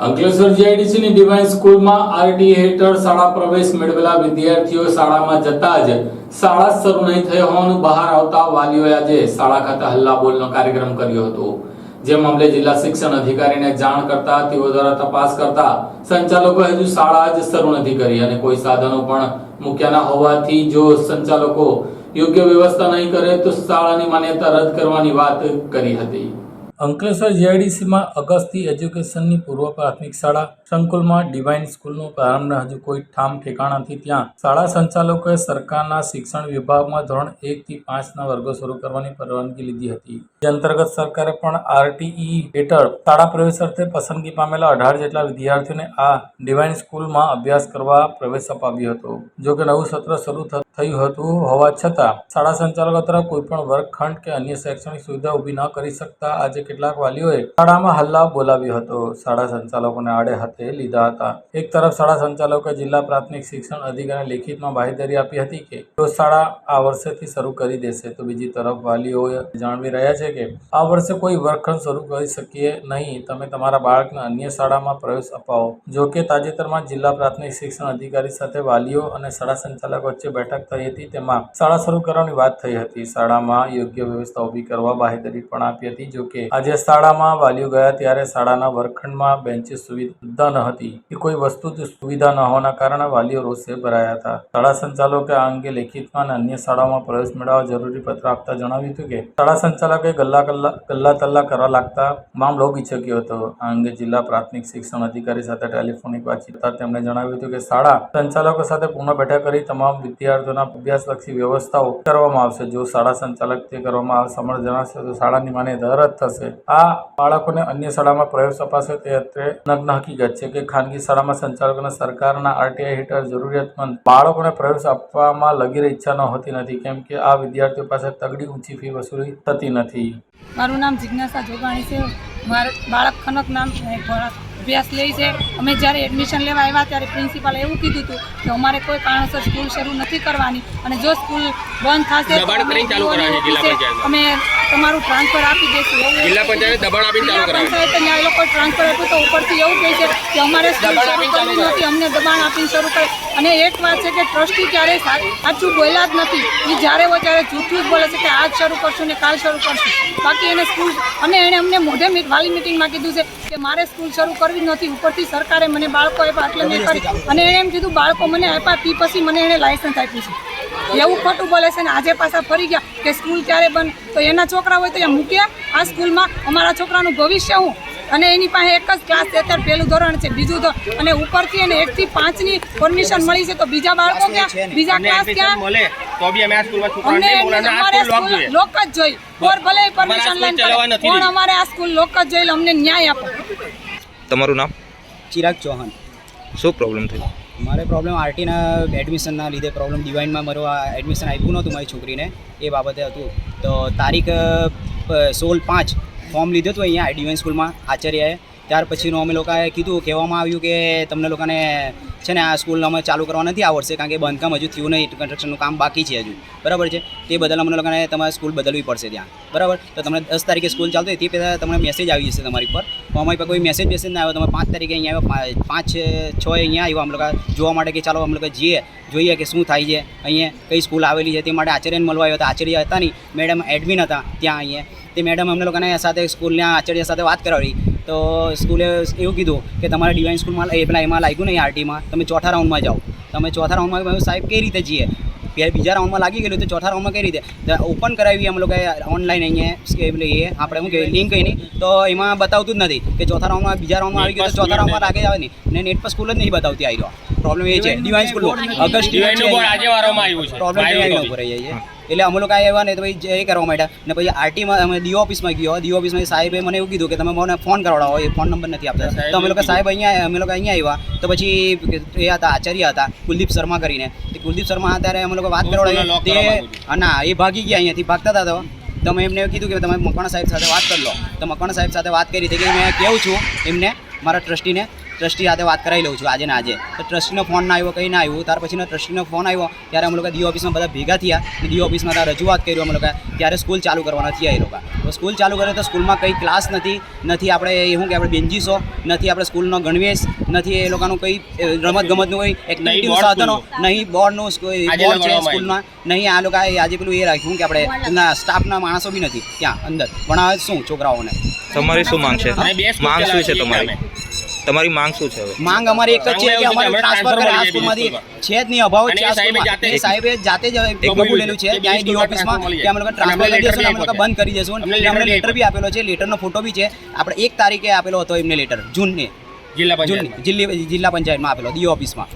અંકલેશ્વર જીઆઈડીસીની ડિવાઇન સ્કૂલમાં આરટી હેઠળ શાળા પ્રવેશ મેળવેલા વિદ્યાર્થીઓ શાળામાં જતા જ શાળા શરૂ નહીં થઈ હોવાનું બહાર આવતા વાલીઓએ આજે શાળા ખાતે હલ્લાબોલનો કાર્યક્રમ કર્યો હતો. જે મામલે જિલ્લા શિક્ષણ અધિકારીને જાણ કરતા તેઓ દ્વારા તપાસ કરતા સંચાલકો હજુ શાળા જ શરૂ નથી કરી અને કોઈ સાધનો પણ મૂક્યા ન હોવાથી જો સંચાલકો યોગ્ય વ્યવસ્થા નહીં કરે તો શાળાની માન્યતા રદ કરવાની વાત કરી હતી. અંકલેશ્વર જીઆઈડીસીમાં અગસ્તી એજ્યુકેશનની પૂર્વ પ્રાથમિક શાળા સંકુલમાં ડિવાઇન સ્કૂલનો પ્રારંભ હજુ કોઈ ઠામ ઠેકાણા નથી ત્યાં. શાળા સંચાલકોએ સરકારના શિક્ષણ વિભાગમાં ધોરણ એકથી પાંચના વર્ગો શરૂ કરવાની પરવાનગી લીધી હતી. જે અંતર્ગત સરકારે પણ આરટીઈ હેઠળ શાળા પ્રવેશ અર્થે પસંદગી પામેલા અઢાર જેટલા વિદ્યાર્થીઓને આ ડિવાઇન સ્કૂલમાં અભ્યાસ કરવા પ્રવેશ અપાવ્યો હતો. જોકે નવું સત્ર શરૂ થ- થયું હતું. હોવા છતાં, શાળા સંચાલકો તરફ કોઈ પણ વર્ગખંડ કે અન્ય શૈક્ષણિક સુવિધા ઊભી ન કરી શકતા આજે કેટલાક વાલીઓએ શાળામાં હલ્લા બોલાવ્યો હતો. શાળા સંચાલકોને આડે હાથે લીધા હતા. એક તરફ શાળા સંચાલકોએ જિલ્લા પ્રાથમિક શિક્ષણ અધિકારીને લેખિતમાં બાહેધરી આપી હતી કે, જો શાળા આ વર્ષેથી શરૂ કરી દેશે, તો બીજી તરફ વાલીઓએ જાણવી રહ્યા છે કે, આ વર્ષે કોઈ વર્ગખંડ શરૂ કરી શકીએ નહીં. તમે તમારા બાળકને અન્ય શાળામાં પ્રવેશ અપાવો. જો કે તાજેતરમાં જિલ્લા પ્રાથમિક શિક્ષણ અધિકારી સાથે વાલીઓ અને શાળા સંચાલકો વચ્ચે બેઠક થઈ હતી. તેમાં શાળા શરૂ કરવાની વાત થઈ હતી. શાળામાં યોગ્ય વ્યવસ્થા ઊભી કરવા બાહેધરી પણ આપી હતી. જો કે આજે શાળામાં વાલીઓ ગયા ત્યારે શાળાના વર્ગખંડમાં બેન્ચીસ સુવિધા ન હતી. કે કોઈ વસ્તુ સુવિધા ન હોવાના કારણે વાલીઓ રોષે ભરાયા હતા. શાળા સંચાલકે આ અંગે લેખિતમાં અને અન્ય શાળાઓમાં પ્રવેશ મેળવવા જરૂરી પત્ર આપતા જણાવ્યું હતું કે, શાળા સંચાલકે ગલ્લા કલ્લા, ગલ્લા તલ્લા કરવા લાગતા મામલો ગીચક્યો હતો. આ અંગે જિલ્લા પ્રાથમિક શિક્ષણ અધિકારી સાથે ટેલિફોનિક વાતચીત તેમણે જણાવ્યું હતું કે, શાળા સંચાલકો સાથે પુનઃ બેઠક કરી તમામ વિદ્યાર્થીઓના અભ્યાસલક્ષી વ્યવસ્થાઓ કરવામાં આવશે. જો શાળા સંચાલક તે કરવામાં આવે સમર્થ જણાશે, તો શાળાની માન્યતા રદ થશે. આ બાળકોને અન્ય શાળામાં પ્રવેશ અપાશે. તે અત્રે નગ્ન હકીકત છે કે ખાનગી શાળામાં સંચાલકોને સરકારના આરટીઆઈ હેઠળ જરૂરિયાતમંદ બાળકોને પ્રવેશ આપવામાં લગીરે ઈચ્છા ન હોતી નથી, કેમ કે આ વિદ્યાર્થીઓ પાસે તગડી ઊંચી ફી વસૂલી થતી નથી. મારું નામ જિજ્ઞાસા જોગાણી છે. મારે બાળક ખનક નામ અભ્યાસ લે છે અમે જ્યારે એડમિશન લેવા આવ્યા ત્યારે પ્રિન્સિપાલે એવું કીધું હતું કે અમારે કોઈ કારણસર સ્કૂલ શરૂ નથી કરવાની અને જો સ્કૂલ બંધ થશે. અમે તમારું ટ્રાન્સફર આપી દેશું. જિલ્લા પંચાયતે દબાણ આપીને ચાલુ કરાવી પંચાયતે ને આ લોકો ટ્રાન્સફર આપ્યું તો ઉપરથી એવું કહે છે કે અમારે સ્કૂલ શરૂ કરવી નથી અમને દબાણ આપીને શરૂ કરે. અને એક વાત છે કે ટ્રસ્ટી ક્યારેય સાચું બોલ્યા જ નથી. એ જ્યારે હોય ત્યારે જૂઠું જ બોલે છે કે આજ શરૂ કરશું ને કાલ શરૂ કરશું. બાકી એને સ્કૂલ અને એણે અમને મોઢે વાલી મિટિંગમાં કીધું છે કે મારે સ્કૂલ શરૂ કરવી જ નથી. ઉપરથી સરકારે મને બાળકો આપ્યા એટલે મેં કરી. અને એણે એમ કીધું બાળકો મને આપ્યા તે પછી મને એણે લાયસન્સ આપ્યું છે. એવું ખોટું બોલે છે ને આજે પાછા ફરી ગયા કે સ્કૂલ ક્યારે બંધ? તો એના છોકરા હોય તો અહીંયા મૂક્યા આ સ્કૂલમાં. અમારા છોકરાનું ભવિષ્ય હું અને એની પાસે એક જ ક્લાસ અત્યારે પહેલું ધોરણ છે બીજું ધોરણ અને ઉપરથી અને એકથી પાંચની પરમિશન મળી છે તો બીજા બાળકો ક્યાં? બીજા ક્લાસ ક્યાં? મળે તો બી અમે આ સ્કૂલમાં છોકરાઓને અમને. લોક જ જોઈ. કોર ભલે પરમિશન લઈને પણ અમારે આ સ્કૂલ લોક જ જોઈ અમને ન્યાય આપો. તમારું નામ? ચિરાગ ચૌહાણ. શું પ્રોબ્લેમ થયો? મારે પ્રોબ્લેમ આરટીના એડમિશનના લીધે પ્રોબ્લેમ ડિવાઇનમાં મારું આ એડમિશન આપ્યું નહોતું મારી છોકરીને, એ બાબતે હતું. તો તારીખ સોળ પાંચ ફોર્મ લીધું હતું અહીંયા ડિવાઇન સ્કૂલમાં આચાર્યએ. ત્યાર પછીનું અમે લોકોએ કીધું, કહેવામાં આવ્યું કે તમને લોકોને છે ને આ સ્કૂલ અમે ચાલુ કરવા નથી આવડશે, કારણ કે બાંધકામ હજુ થયું નહીં કન્સ્ટ્રક્શનનું કામ બાકી છે હજુ. બરાબર છે? તે બદલ અમને લોકોને તમારે સ્કૂલ બદલવી પડશે ત્યાં. બરાબર? તો તમને દસ તારીખે સ્કૂલ ચાલતી હોય તે પહેલાં તમને મેસેજ આવી જશે તમારી પર. અમારી પર કોઈ મેસેજ મેસેજ ના આવ્યો તમે પાંચ તારીખે અહીંયા આવ્યો પાંચ, છ અહીંયા આવ્યો, અમે લોકો જોવા માટે કે ચાલો, અમે લોકો જઈએ, જોઈએ કે શું થાય છે, અહીંયા કઈ સ્કૂલ આવેલી છે, તે માટે આચાર્યને મળવા આવ્યો હતા. આચાર્ય હતા નહીં મેડમ એડમિન હતા ત્યાં અહીંયા. તે મેડમ અમને લોકોને સાથે સ્કૂલના આચાર્ય સાથે વાત કરાવી. તો સ્કૂલે એવું કીધું કે તમારે ડિવાઇન સ્કૂલમાં એ પેલા એમાં લાગ્યું નહીં આરટીમાં તમે ચોથા રાઉન્ડમાં જાઓ. તમે ચોથા રાઉન્ડમાં સાહેબ કઈ રીતે જઈએ? પહેલા બીજા રાઉન્ડમાં લાગી ગયેલું તો ચોથા રાઉન્ડમાં કઈ રીતે? ઓપન કરાવી અમે લોકોએ ઓનલાઈન અહીંયા કે એ આપણે શું કહેવાય લિંક એની તો એમાં બતાવતું જ નથી કે ચોથા રાઉન્ડમાં બીજા રાઉન્ડમાં આવી ગયો તો ચોથા રાઉન્ડમાં લાગે આવે નહીં. ને નેટ પર સ્કૂલ જ નહીં બતાવતી આવી રહ્યો પ્રોબ્લેમ એ છે. ડિવાઇન સ્કૂલ ઓગસ્ટ Divine નું બોર્ડ આજે વારોમાં આવ્યું છે. પ્રોબ્લેમ આવ્યું ડિવાઇન નથી. ઉપર આવી જાય છે. એટલે અમે લોકો આવ્યા ને તો ભાઈ એ કરવા માંડ્યા. ને પછી આરટીમાં અમે ડીઓ ઓફિસમાં ગયો. ડીઓ ઓફિસમાં સાહેબે મને એવું કીધું કે તમે મને ફોન કરાવડાવો. એ ફોન નંબર નથી આપતા. તો અમે લોકો સાહેબ અહીંયા અમે લોકો અહીંયા આવ્યા. તો પછી એ હતા આચાર્ય હતા કુલદીપ શર્મા કરીને. તે કુલદીપ શર્મા હતા ત્યારે અમે લોકો વાત કરાવડાવી તે ના એ ભાગી ગયા અહીંયાથી. ભાગતા હતા તો. તો મેં એમને કીધું કે તમે મકવાણા સાહેબ સાથે વાત કરી લો. તો મકવાણા સાહેબ સાથે વાત કરી. હતી કે મેં કેવું છું એમને મારા ટ્રસ્ટીને ટ્રસ્ટી સાથે વાત કરાવી લઉં છું આજે ને આજે. તો ટ્રસ્ટીનો ફોન ના આવ્યો કંઈ ના આવ્યું. ત્યાર પછીનો ટ્રસ્ટીનો ફોન આવ્યો ત્યારે અમે લોકો ડી ઓફિસમાં બધા ભેગા થયા ડી ઓફિસમાં ત્યાં રજૂઆત કરી અમે લોકો ત્યારે સ્કૂલ ચાલુ કરવાના થયા એ લોકો. તો સ્કૂલ ચાલુ કરે તો સ્કૂલમાં કંઈ ક્લાસ નથી નથી આપણે એ શું કે આપણે બેન્જીસો નથી આપણે સ્કૂલનો ગણવેશ નથી એ લોકોનું કંઈ રમત ગમતનું કોઈ એક્ટિવિટી સાધનો. નહીં બોર્ડનું બોર્ડ છે સ્કૂલમાં. નહીં આ લોકો આજે પેલું એ રાખ્યું કે આપણે એમના સ્ટાફના માણસો બી નથી ત્યાં અંદર. ભણાવે શું છોકરાઓને? તમારી શું માંગ છે? માંગ શું છે તમારી? તમારી માંગ શું છે હવે? માંગ અમારી એક જ છે કે અમારે ટ્રાન્સફર કરે આ સ્કૂલમાંથી છે જ નહીં અભાવ છે આ સાહેબે સ્કૂલમાં. જાતે સાહેબે જાતે જ કબૂલેલું છે ત્યાં ડી ઓફિસમાં કે અમે લોકો ટ્રાન્સફર કરી દેશું અમે લોકો બંધ કરી દેશું. અમને અમને લેટર બી આપેલો છે લેટરનો ફોટો બી છે. આપણે એક તારીખે આપેલો હતો એમને લેટર જૂનને. જિલ્લા પંચાયત જિલ્લા જિલ્લા પંચાયતમાં આપેલો ડી ઓફિસમાં.